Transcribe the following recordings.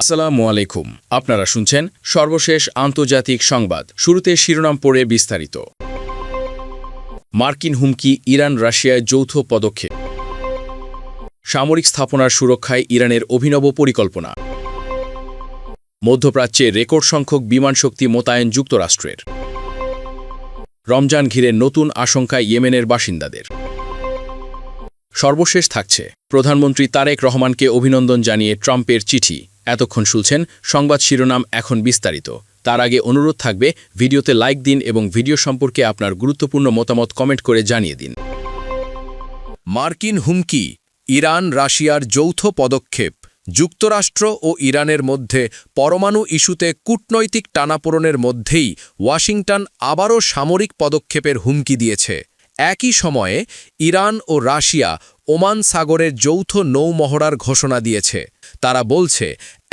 আসসালামু আলাইকুম। আপনারা শুনছেন সর্বশেষ আন্তর্জাতিক সংবাদ। শুরুতে শিরোনাম পড়ে বিস্তারিত। মার্কিন হুমকি ইরান রাশিয়ায় যৌথ পদক্ষেপ। সামরিক স্থাপনার সুরক্ষায় ইরানের অভিনব পরিকল্পনা। মধ্যপ্রাচ্যে রেকর্ড সংখ্যক বিমান শক্তি মোতায়েন যুক্তরাষ্ট্রের। রমজান ঘিরে নতুন আশঙ্কায় ইয়েমেনের বাসিন্দাদের। সর্বশেষ থাকছে। প্রধানমন্ত্রী তারেক রহমানকে অভিনন্দন জানিয়ে ট্রাম্পের চিঠি। এতক্ষণ শুনছেন সংবাদ শিরোনাম এখন বিস্তারিত। তার আগে অনুরোধ থাকবে, ভিডিওতে লাইক দিন এবং ভিডিও সম্পর্কে আপনার গুরুত্বপূর্ণ মতামত কমেন্ট করে জানিয়ে দিন। মার্কিন হুমকি, ইরান রাশিয়ার যৌথ পদক্ষেপ, যুক্তরাষ্ট্র ও ইরানের মধ্যে পরমাণু ইস্যুতে কূটনৈতিক টানাপোড়নের মধ্যেই ওয়াশিংটন আবারও সামরিক পদক্ষেপের হুমকি দিয়েছে। একই সময়ে ইরান ও রাশিয়া ওমান সাগরের যৌথ নৌমহড়ার ঘোষণা দিয়েছে। তারা বলছে,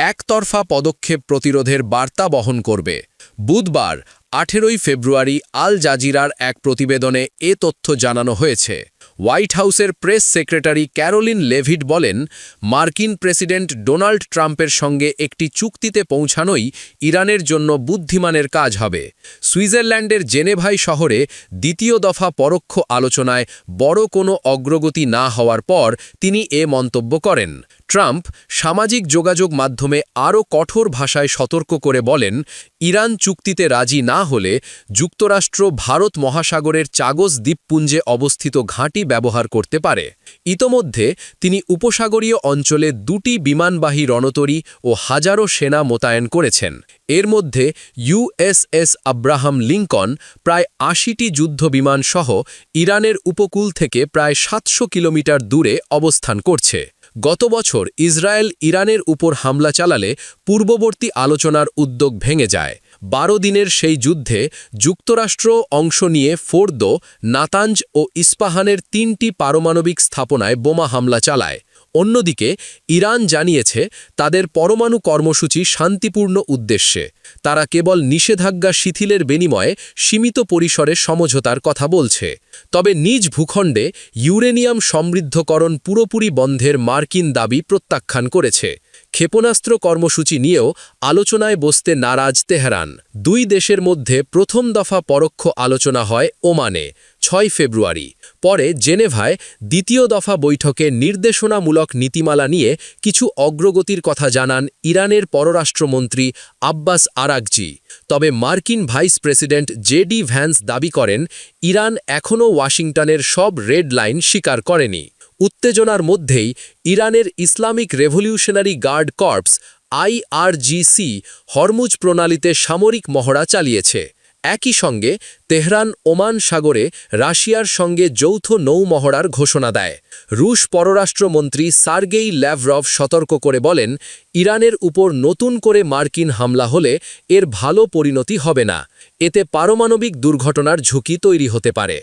একতরফা পদক্ষেপ প্রতিরোধের বার্তা বহন করবে। বুধবার, আঠেরোই ফেব্রুয়ারি আল জাজিরার এক প্রতিবেদনে এ তথ্য জানানো হয়েছে। হোয়াইট হাউসের প্রেস সেক্রেটারি ক্যারোলিন লেভিড বলেন, মার্কিন প্রেসিডেন্ট ডোনাল্ড ট্রাম্পের সঙ্গে একটি চুক্তিতে পৌঁছানোই ইরানের জন্য বুদ্ধিমানের কাজ হবে। সুইজারল্যান্ডের জেনেভাই শহরে দ্বিতীয় দফা পরোক্ষ আলোচনায় বড় কোনো অগ্রগতি না হওয়ার পর তিনি এ মন্তব্য করেন। ট্রাম্প সামাজিক যোগাযোগ মাধ্যমে আরও কঠোর ভাষায় সতর্ক করে বলেন, ইরান চুক্তিতে রাজি না হলে যুক্তরাষ্ট্র ভারত মহাসাগরের চাগজ দ্বীপপুঞ্জে অবস্থিত ঘাঁটি ব্যবহার করতে পারে। ইতোমধ্যে তিনি উপসাগরীয় অঞ্চলে দুটি বিমানবাহী রণতরী ও হাজারো সেনা মোতায়েন করেছেন। এর মধ্যে ইউএসএস আব্রাহাম লিঙ্কন, প্রায় আশিটি যুদ্ধবিমান সহ ইরানের উপকূল থেকে প্রায় সাতশো কিলোমিটার দূরে অবস্থান করছে। গত বছর ইসরায়েল ইরানের উপর হামলা চালালে পূর্ববর্তী আলোচনার উদ্যোগ ভেঙে যায়। বারো দিনের সেই যুদ্ধে যুক্তরাষ্ট্র অংশ নিয়ে ফোর্দো, নাতাঞ্জ ও ইস্পাহানের তিনটি পারমাণবিক স্থাপনায় বোমা হামলা চালায়। অন্যদিকে, ইরান জানিয়েছে তাদের পরমাণু কর্মসূচি শান্তিপূর্ণ উদ্দেশ্যে। তারা কেবল নিষেধাজ্ঞা শিথিলের বিনিময়ে সীমিত পরিসরে সমঝোতার কথা বলছে। তবে নিজ ভূখণ্ডে ইউরেনিয়াম সমৃদ্ধকরণ পুরোপুরি বন্ধের মার্কিন দাবি প্রত্যাখ্যান করেছে। ক্ষেপণাস্ত্র কর্মসূচি নিয়েও আলোচনায় বসতে নারাজ তেহরান। দুই দেশের মধ্যে প্রথম দফা পরোক্ষ আলোচনা হয় ওমানে, ছয় ফেব্রুয়ারি। পরে জেনেভায় দ্বিতীয় দফা বৈঠকে নির্দেশনামূলক নীতিমালা নিয়ে কিছু অগ্রগতির কথা জানান ইরানের পররাষ্ট্রমন্ত্রী আব্বাস আরাকজি। তবে মার্কিন vice president J D Vance দাবি করেন, ইরান এখনও ওয়াশিংটনের সব রেড লাইন স্বীকার করেনি। উত্তেজনার মধ্যেই ইরানের Islamic revolutionary guard corps IRGC Hormuz প্রণালীতে সামরিক মহড়া চালিয়েছে। একই সঙ্গে তেহরান ওমান সাগরে রাশিয়ার সঙ্গে যৌথ নৌমহড়ার ঘোষণা দেয়। রুশ পররাষ্ট্রমন্ত্রী সার্গেই ল্যাভরভ সতর্ক করে বলেন, ইরানের উপর নতুন করে মার্কিন হামলা হলে এর ভালো পরিণতি হবে না। এতে পারমাণবিক দুর্ঘটনার ঝুঁকি তৈরি হতে পারে।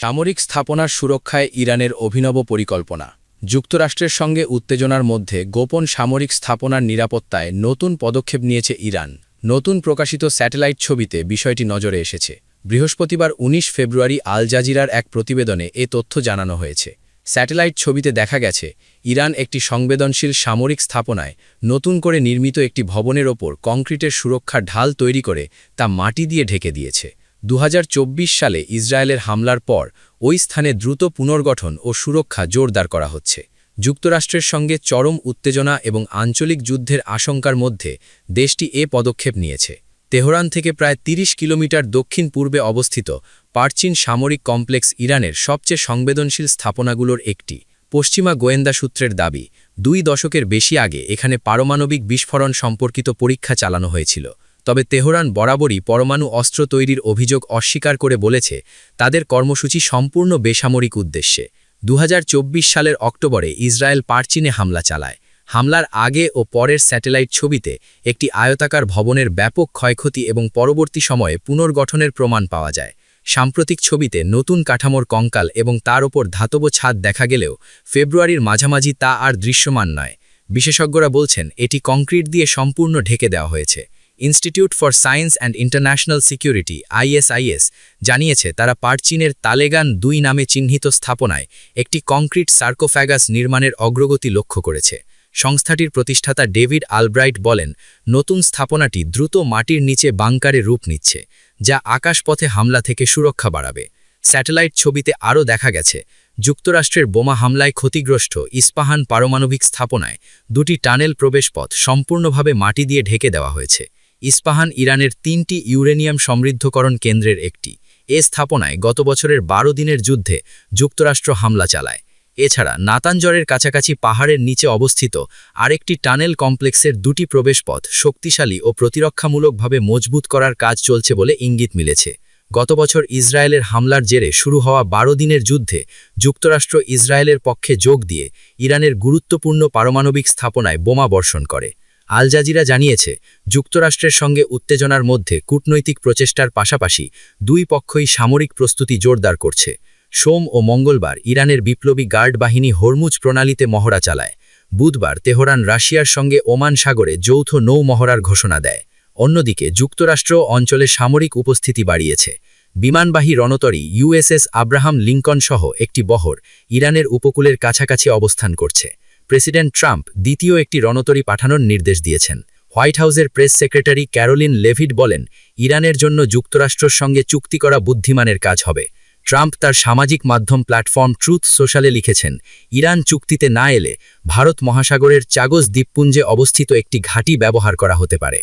সামরিক স্থাপনার সুরক্ষায় ইরানের অভিনব পরিকল্পনা। যুক্তরাষ্ট্রের সঙ্গে উত্তেজনার মধ্যে গোপন সামরিক স্থাপনার নিরাপত্তায় নতুন পদক্ষেপ নিয়েছে ইরান। নতুন প্রকাশিত স্যাটেলাইট ছবিতে বিষয়টি নজরে এসেছে। বৃহস্পতিবার ১৯ ফেব্রুয়ারি আল জাজিরার এক প্রতিবেদনে এ তথ্য জানানো হয়েছে। স্যাটেলাইট ছবিতে দেখা গেছে, ইরান একটি সংবেদনশীল সামরিক স্থাপনায় নতুন করে নির্মিত একটি ভবনের ওপর কংক্রিটের সুরক্ষার ঢাল তৈরি করে তা মাটি দিয়ে ঢেকে দিয়েছে। দু হাজার চব্বিশ সালে ইসরায়েলের হামলার পর ওই স্থানে দ্রুত পুনর্গঠন ও সুরক্ষা জোরদার করা হচ্ছে। যুক্তরাষ্ট্রের সঙ্গে চরম উত্তেজনা এবং আঞ্চলিক যুদ্ধের আশঙ্কার মধ্যে দেশটি এ পদক্ষেপ নিয়েছে। তেহরান থেকে প্রায় ৩০ কিলোমিটার দক্ষিণ পূর্বে অবস্থিত পার্চিন সামরিক কমপ্লেক্স ইরানের সবচেয়ে সংবেদনশীল স্থাপনাগুলোর একটি। পশ্চিমা গোয়েন্দা সূত্রের দাবি, দুই দশকের বেশি আগে এখানে পারমাণবিক বিস্ফোরণ সম্পর্কিত পরীক্ষা চালানো হয়েছিল। তবে তেহরান বরাবরই পরমাণু অস্ত্র তৈরির অভিযোগ অস্বীকার করে বলেছে, তাদের কর্মসূচি সম্পূর্ণ বেসামরিক উদ্দেশ্যে। দু হাজার চব্বিশ সালের অক্টোবরে ইসরায়েল পার্চিনে হামলা চালায়। হামলার আগে ও পরের স্যাটেলাইট ছবিতে একটি আয়তাকার ভবনের ব্যাপক ক্ষয়ক্ষতি এবং পরবর্তী সময়ে পুনর্গঠনের প্রমাণ পাওয়া যায়। সাম্প্রতিক ছবিতে নতুন কাঠামোর কঙ্কাল এবং তার ওপর ধাতব ছাদ দেখা গেলেও ফেব্রুয়ারির মাঝামাঝি তা আর দৃশ্যমান নয়। বিশেষজ্ঞরা বলছেন, এটি কংক্রিট দিয়ে সম্পূর্ণ ঢেকে দেওয়া হয়েছে। Institute for science and international security, ISIS, জানিয়েছে তারা পার্চিনের তালেগান দুই নামে চিহ্নিত স্থাপনায় একটি কংক্রিট সার্কোফ্যাগাস নির্মাণের অগ্রগতি লক্ষ্য করেছে। সংস্থাটির প্রতিষ্ঠাতা ডেভিড আলব্রাইট বলেন, নতুন স্থাপনাটি দ্রুত মাটির নিচে বাংকারে রূপ নিচ্ছে, যা আকাশপথে হামলা থেকে সুরক্ষা বাড়াবে। স্যাটেলাইট ছবিতে আরও দেখা গেছে, যুক্তরাষ্ট্রের বোমা হামলায় ক্ষতিগ্রস্ত ইস্পাহান পারমাণবিক স্থাপনায় দুটি টানেল প্রবেশপথ সম্পূর্ণভাবে মাটি দিয়ে ঢেকে দেওয়া হয়েছে। ইস্পাহান ইরানের তিনটি ইউরেনিয়াম সমৃদ্ধকরণ কেন্দ্রের একটি। এ স্থাপনায় গত বছরের বারো দিনের যুদ্ধে যুক্তরাষ্ট্র হামলা চালায়। এছাড়া নাতানজরের কাছাকাছি পাহাড়ের নিচে অবস্থিত আরেকটি টানেল কমপ্লেক্সের দুটি প্রবেশপথ শক্তিশালী ও প্রতিরক্ষামূলকভাবে মজবুত করার কাজ চলছে বলে ইঙ্গিত মিলেছে। গত বছর ইসরায়েলের হামলার জেরে শুরু হওয়া বারো দিনের যুদ্ধে যুক্তরাষ্ট্র ইসরায়েলের পক্ষে যোগ দিয়ে ইরানের গুরুত্বপূর্ণ পারমাণবিক স্থাপনায় বোমা বর্ষণ করে। আল জাজিরা জানিয়েছে, যুক্তরাষ্ট্রের সঙ্গে উত্তেজনার মধ্যে কূটনৈতিক প্রচেষ্টার পাশাপাশি দুই পক্ষই সামরিক প্রস্তুতি জোরদার করছে। সোম ও মঙ্গলবার ইরানের বিপ্লবী গার্ড বাহিনী হরমুজ প্রণালীতে মহড়া চালায়। বুধবার তেহরান রাশিয়ার সঙ্গে ওমান সাগরে যৌথ নৌ মহড়ার ঘোষণা দেয়। অন্যদিকে যুক্তরাষ্ট্র অঞ্চলে সামরিক উপস্থিতি বাড়িয়েছে। বিমানবাহী রণতরী ইউএসএস আব্রাহাম লিঙ্কন সহ একটি বহর ইরানের উপকূলের কাছাকাছি অবস্থান করছে। প্রেসিডেন্ট ট্রাম্প দ্বিতীয় একটি রণতরী পাঠানোর নির্দেশ দিয়েছেন। হোয়াইট হাউসের প্রেস সেক্রেটারি ক্যারোলিন লেভিড বলেন, ইরানের জন্য যুক্তরাষ্ট্রের সঙ্গে চুক্তি করা বুদ্ধিমানের কাজ হবে। ট্রাম্প তার সামাজিক মাধ্যম প্ল্যাটফর্ম ট্রুথ সোশ্যালে লিখেছেন, ইরান চুক্তিতে না এলে ভারত মহাসাগরের চাগজ দ্বীপপুঞ্জে অবস্থিত একটি ঘাঁটি ব্যবহার করা হতে পারে।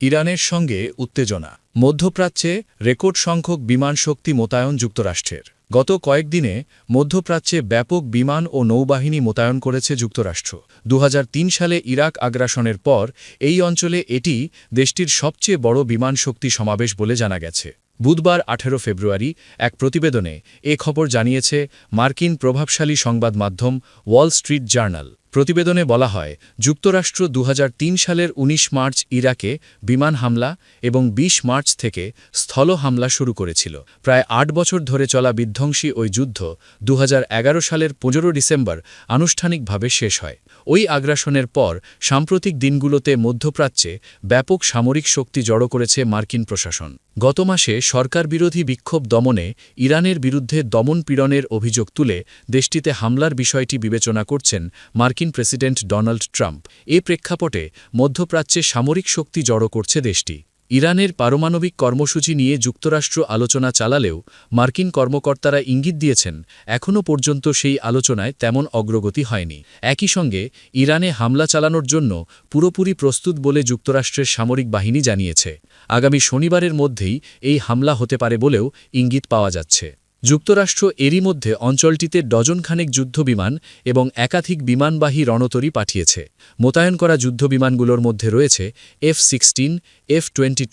ইরানের সঙ্গে উত্তেজনা। মধ্যপ্রাচ্যে রেকর্ড সংখ্যক বিমান শক্তি মোতায়েন যুক্তরাষ্ট্রের। গত কয়েকদিনে মধ্যপ্রাচ্যে ব্যাপক বিমান ও নৌবাহিনী মোতায়েন করেছে যুক্তরাষ্ট্র। দু হাজার তিন সালে ইরাক আগ্রাসনের পর এই অঞ্চলে এটি দেশটির সবচেয়ে বড় বিমান শক্তি সমাবেশ বলে জানা গেছে। বুধবার আঠেরো ফেব্রুয়ারি এক প্রতিবেদনে এ খবর জানিয়েছে মার্কিন প্রভাবশালী সংবাদ মাধ্যম ওয়াল স্ট্রিট জার্নাল। প্রতিবেদনে বলা হয়, যুক্তরাষ্ট্র দু হাজার তিন সালের ১৯ মার্চ ইরাকে বিমান হামলা এবং ২০ মার্চ থেকে স্থল হামলা শুরু করেছিল। প্রায় আট বছর ধরে চলা বিধ্বংসী ওই যুদ্ধ দুহাজার এগারো সালের পনেরো ডিসেম্বর আনুষ্ঠানিকভাবে শেষ হয়। ওই আগ্রাসনের পর সাম্প্রতিক দিনগুলোতে মধ্যপ্রাচ্যে ব্যাপক সামরিক শক্তি জড়ো করেছে মার্কিন প্রশাসন। গত মাসে সরকার বিরোধী বিক্ষোভ দমনে ইরানের বিরুদ্ধে দমন পীড়নের অভিযোগ তুলে দেশটিতে হামলার বিষয়টি বিবেচনা করছেন মার্কিন প্রেসিডেন্ট ডোনাল্ড ট্রাম্প। এ প্রেক্ষাপটে মধ্যপ্রাচ্যে সামরিক শক্তি জড়ো করছে দেশটি। ইরানের পারমাণবিক কর্মসূচি নিয়ে যুক্তরাষ্ট্র আলোচনা চালালেও মার্কিন কর্মকর্তারা ইঙ্গিত দিয়েছেন এখনও পর্যন্ত সেই আলোচনায় তেমন অগ্রগতি হয়নি। একই সঙ্গে, ইরানে হামলা চালানোর জন্য পুরোপুরি প্রস্তুত বলে যুক্তরাষ্ট্রের সামরিক বাহিনী জানিয়েছে। আগামী শনিবারের মধ্যেই এই হামলা হতে পারে বলেও ইঙ্গিত পাওয়া যাচ্ছে। যুক্তরাষ্ট্র এরই মধ্যে অঞ্চলটিতে ডজনখানেক যুদ্ধবিমান এবং একাধিক বিমানবাহী রণতরী পাঠিয়েছে। মোতায়েন করা যুদ্ধবিমানগুলোর মধ্যে রয়েছে এফ সিক্সটিন এফ টোয়েন্টি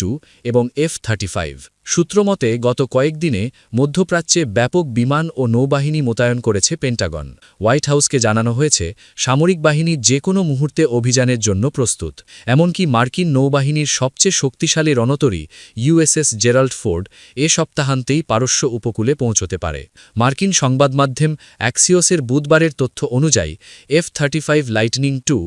এবং এফ থার্টি সূত্রমতে, গত কয়েকদিনে মধ্যপ্রাচ্যে ব্যাপক বিমান ও নৌবাহিনী মোতায়েন করেছে পেন্টাগন। হোয়াইট হাউসকে জানানো হয়েছে, সামরিক বাহিনী যে কোনো মুহূর্তে অভিযানের জন্য প্রস্তুত। এমনকি মার্কিন নৌবাহিনীর সবচেয়ে শক্তিশালী রণতরী, ইউএসএস জেরাল্ড ফোর্ড, এ সপ্তাহান্তেই পারস্য উপকূলে পৌঁছতে পারে। মার্কিন সংবাদমাধ্যম অ্যাক্সিওসের বুধবারের তথ্য অনুযায়ী, F thirty five lightning two,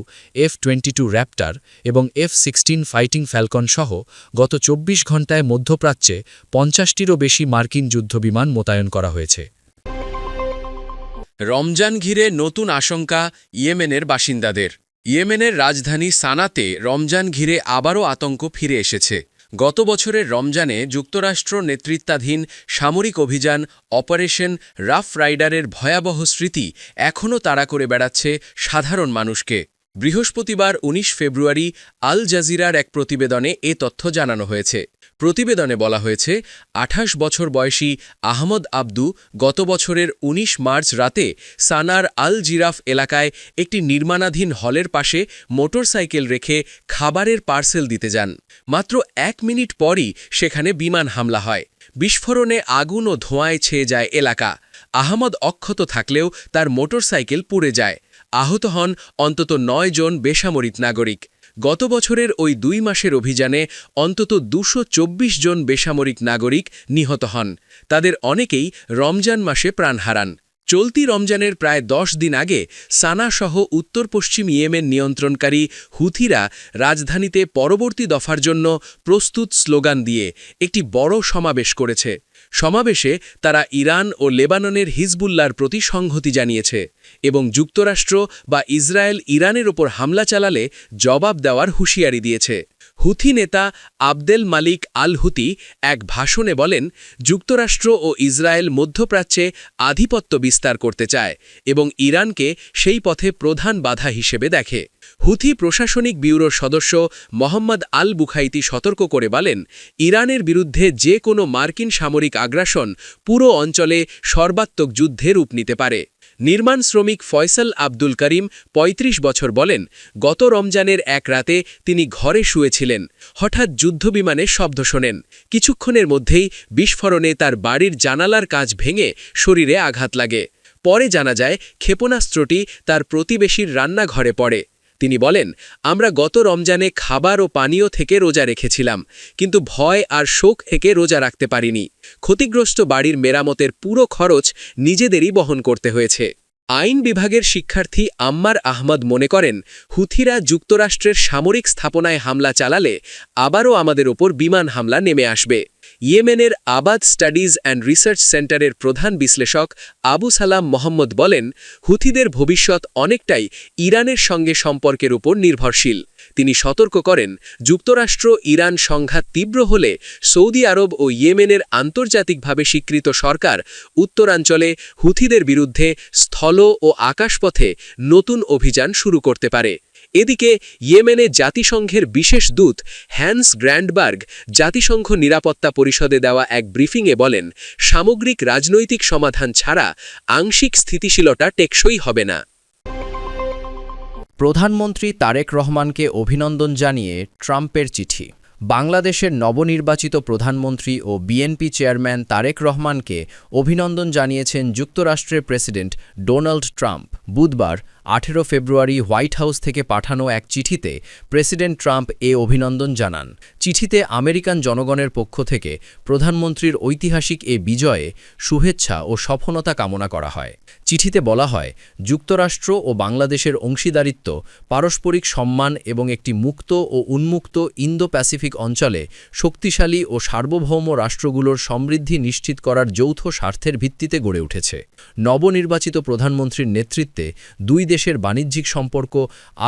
F twenty two raptor এবং এফ সিক্সটিন ফাইটিং ফ্যালকন সহ গত চব্বিশ ঘণ্টায় মধ্যপ্রাচ্যে পঞ্চাশটিরও বেশি মার্কিন যুদ্ধবিমান মোতায়েন করা হয়েছে। রমজান ঘিরে নতুন আশঙ্কা ইয়েমেনের বাসিন্দাদের। ইয়েমেনের রাজধানী সানাতে রমজান ঘিরে আবারও আতঙ্ক ফিরে এসেছে। গত বছরের রমজানে যুক্তরাষ্ট্র নেতৃত্বাধীন সামরিক অভিযান অপারেশন রাফ রাইডারের ভয়াবহ স্মৃতি এখনও তাড়া করে বেড়াচ্ছে সাধারণ মানুষকে। বৃহস্পতিবার ১৯ ফেব্রুয়ারি আল জাজিরার এক প্রতিবেদনে এ তথ্য জানানো হয়েছে। প্রতিবেদনে বলা হয়েছে, আঠাশ বছর বয়সী আহমদ আব্দু গত বছরের ১৯ মার্চ রাতে সানার আল জিরাফ এলাকায় একটি নির্মাণাধীন হলের পাশে মোটরসাইকেল রেখে খাবারের পার্সেল দিতে যান। মাত্র এক মিনিট পরই সেখানে বিমান হামলা হয়। বিস্ফোরণে আগুন ও ধোঁয়ায় ছেয়ে যায় এলাকা। আহমদ অক্ষত থাকলেও তার মোটরসাইকেল পুড়ে যায়। আহত হন অন্তত নয় জন বেসামরিক নাগরিক। গত বছরের ওই দুই মাসের অভিযানে অন্তত দুশো জন বেসামরিক নাগরিক নিহত হন। তাদের অনেকেই রমজান মাসে প্রাণ হারান। চলতি রমজানের প্রায় দশ দিন আগে সানা সহ উত্তর পশ্চিম ইয়েমেন নিয়ন্ত্রণকারী হুথিরা রাজধানীতে পরবর্তী দফার জন্য প্রস্তুত স্লোগান দিয়ে একটি বড় সমাবেশ করেছে। সমাবেশে তারা ইরান ও লেবাননের হিজবুল্লার প্রতি সংহতি জানিয়েছে। এবং যুক্তরাষ্ট্র বা ইসরায়েল ইরানের ওপর হামলা চালালে জবাব দেওয়ার হুঁশিয়ারি দিয়েছে। হুথি নেতা আবদেল মালিক আল হুতি এক ভাষণে বলেন, যুক্তরাষ্ট্র ও ইসরায়েল মধ্যপ্রাচ্যে আধিপত্য বিস্তার করতে চায় এবং ইরানকে সেই পথে প্রধান বাধা হিসেবে দেখে। হুথি প্রশাসনিক ব্যুরোর সদস্য মোহাম্মদ আল বুখাইতি সতর্ক করে বলেন, ইরানের বিরুদ্ধে যে কোনো মার্কিন সামরিক আগ্রাসন পুরো অঞ্চলে সর্বাত্মক যুদ্ধে রূপ নিতে পারে। নির্মাণ শ্রমিক ফয়সাল আব্দুল করিম ৩৫ বছর বলেন, গত রমজানের এক রাতে তিনি ঘরে শুয়েছিলেন, হঠাৎ যুদ্ধবিমানের শব্দ শোনেন। কিছুক্ষণের মধ্যেই বিস্ফোরণে তার বাড়ির জানালার কাজ ভেঙে শরীরে আঘাত লাগে। পরে জানা যায়, ক্ষেপণাস্ত্রটি তার প্রতিবেশীর রান্নাঘরে পড়ে। তিনি বলেন, আমরা গত রমজানে খাবার ও পানীয় থেকে রোজা রেখেছিলাম, কিন্তু ভয় আর শোক থেকে রোজা রাখতে পারিনি। ক্ষতিগ্রস্ত বাড়ির মেরামতের পুরো খরচ নিজেদেরই বহন করতে হয়েছে। আইন বিভাগের শিক্ষার্থী আম্মার আহমদ মনে করেন, হুথিরা যুক্তরাষ্ট্রের সামরিক স্থাপনায় হামলা চালালে আবারও আমাদের ওপর বিমান হামলা নেমে আসবে। ইয়েমেনের আবাদ স্টাডিজ অ্যান্ড রিসার্চ সেন্টারের প্রধান বিশ্লেষক আবু সালাম মোহাম্মদ বলেন, হুথিদের ভবিষ্যৎ অনেকটাই ইরানের সঙ্গে সম্পর্কের উপর নির্ভরশীল। তিনি সতর্ক করেন, যুক্তরাষ্ট্র, ইরান সংঘাত তীব্র হলে সৌদি আরব ও ইয়েমেনের আন্তর্জাতিকভাবে স্বীকৃত সরকার উত্তরাঞ্চলে হুথিদের বিরুদ্ধে স্থল ও আকাশপথে নতুন অভিযান শুরু করতে পারে। এদিকে, ইয়েমেনে জাতিসংঘের বিশেষ দূত হ্যান্স গ্র্যান্ডবার্গ জাতিসংঘ নিরাপত্তা পরিষদে দেওয়া এক ব্রিফিংয়ে বলেন, সামগ্রিক রাজনৈতিক সমাধান ছাড়া আংশিক স্থিতিশীলতা টেকসই হবে না। প্রধানমন্ত্রী তারেক রহমানকে অভিনন্দন জানিয়ে ট্রাম্পের চিঠি। বাংলাদেশের নবনির্বাচিত প্রধানমন্ত্রী ও বিএনপি চেয়ারম্যান তারেক রহমানকে অভিনন্দন জানিয়েছেন যুক্তরাষ্ট্রের প্রেসিডেন্ট ডোনাল্ড ট্রাম্প। বুধবার আঠেরো ফেব্রুয়ারি হোয়াইট হাউস থেকে পাঠানো এক চিঠিতে প্রেসিডেন্ট ট্রাম্প এ অভিনন্দন জানান। চিঠিতে আমেরিকান জনগণের পক্ষ থেকে প্রধানমন্ত্রীর ঐতিহাসিক এ বিজয়ে শুভেচ্ছা ও সফলতা কামনা করা হয়। চিঠিতে বলা হয়, যুক্তরাষ্ট্র ও বাংলাদেশের অংশীদারিত্ব, পারস্পরিক সম্মান এবং একটি মুক্ত ও উন্মুক্ত ইন্দো প্যাসিফিক অঞ্চলে শক্তিশালী ও সার্বভৌম রাষ্ট্রগুলোর সমৃদ্ধি নিশ্চিত করার যৌথ স্বার্থের ভিত্তিতে গড়ে উঠেছে। নবনির্বাচিত প্রধানমন্ত্রীর নেতৃত্বে দুই দেশের বাণিজ্যিক সম্পর্ক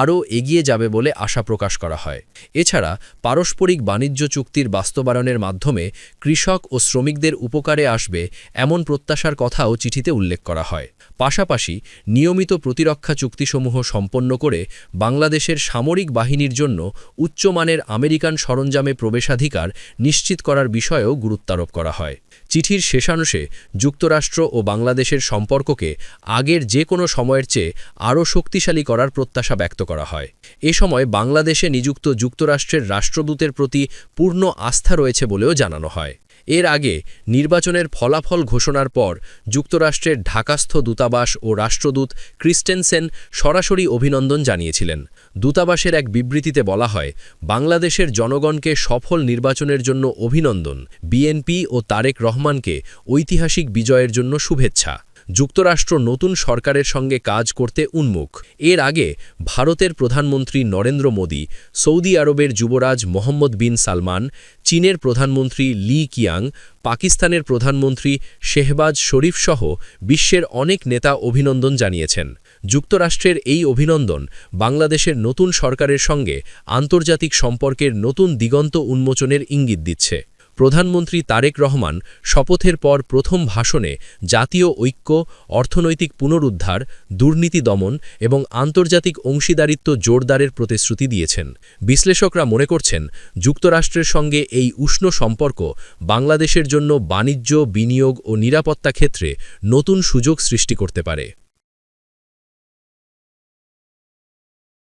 আরও এগিয়ে যাবে বলে আশা প্রকাশ করা হয়। এছাড়া পারস্পরিক বাণিজ্য চুক্তির বাস্তবায়নের মাধ্যমে কৃষক ও শ্রমিকদের উপকারে আসবে এমন প্রত্যাশার কথাও চিঠিতে উল্লেখ করা হয়। পাশাপাশি নিয়মিত প্রতিরক্ষা চুক্তিসমূহ সম্পন্ন করে বাংলাদেশের সামরিক বাহিনীর জন্য উচ্চমানের আমেরিকান সরঞ্জামে প্রবেশাধিকার নিশ্চিত করার বিষয়েও গুরুত্বারোপ করা হয়। চিঠির শেষাংশে যুক্তরাষ্ট্র ও বাংলাদেশের সম্পর্ককে আগের যে কোনো সময়ের চেয়ে আরও শক্তিশালী করার প্রত্যাশা ব্যক্ত করা হয়। এ সময় বাংলাদেশে নিযুক্ত যুক্তরাষ্ট্রের রাষ্ট্রদূতের প্রতি পূর্ণ আস্থা রয়েছে বলেও জানানো হয়। এর আগে নির্বাচনের ফলাফল ঘোষণার পর যুক্তরাষ্ট্রের ঢাকাস্থ দূতাবাস ও রাষ্ট্রদূত ক্রিস্টেনসেন সরাসরি অভিনন্দন জানিয়েছিলেন। দূতাবাসের এক বিবৃতিতে বলা হয়, বাংলাদেশের জনগণকে সফল নির্বাচনের জন্য অভিনন্দন, বিএনপি ও তারেক রহমানকে ঐতিহাসিক বিজয়ের জন্য শুভেচ্ছা। যুক্তরাষ্ট্র নতুন সরকারের সঙ্গে কাজ করতে উন্মুখ। এর আগে ভারতের প্রধানমন্ত্রী নরেন্দ্র মোদী, সৌদি আরবের যুবরাজ মোহাম্মদ বিন সালমান, চীনের প্রধানমন্ত্রী লি কিয়াং, পাকিস্তানের প্রধানমন্ত্রী শেহবাজ শরীফ সহ বিশ্বের অনেক নেতা অভিনন্দন জানিয়েছেন। যুক্তরাষ্ট্রের এই অভিনন্দন বাংলাদেশের নতুন সরকারের সঙ্গে আন্তর্জাতিক সম্পর্কের নতুন দিগন্ত উন্মোচনের ইঙ্গিত দিচ্ছে। প্রধানমন্ত্রী তারেক রহমান শপথের পর প্রথম ভাষণে জাতীয় ঐক্য, অর্থনৈতিক পুনরুদ্ধার, দুর্নীতি দমন এবং আন্তর্জাতিক অংশীদারিত্ব জোরদারের প্রতিশ্রুতি দিয়েছেন। বিশ্লেষকরা মনে করছেন, যুক্তরাষ্ট্রের সঙ্গে এই উষ্ণ সম্পর্ক বাংলাদেশের জন্য বাণিজ্য, বিনিয়োগ ও নিরাপত্তা ক্ষেত্রে নতুন সুযোগ সৃষ্টি করতে পারে।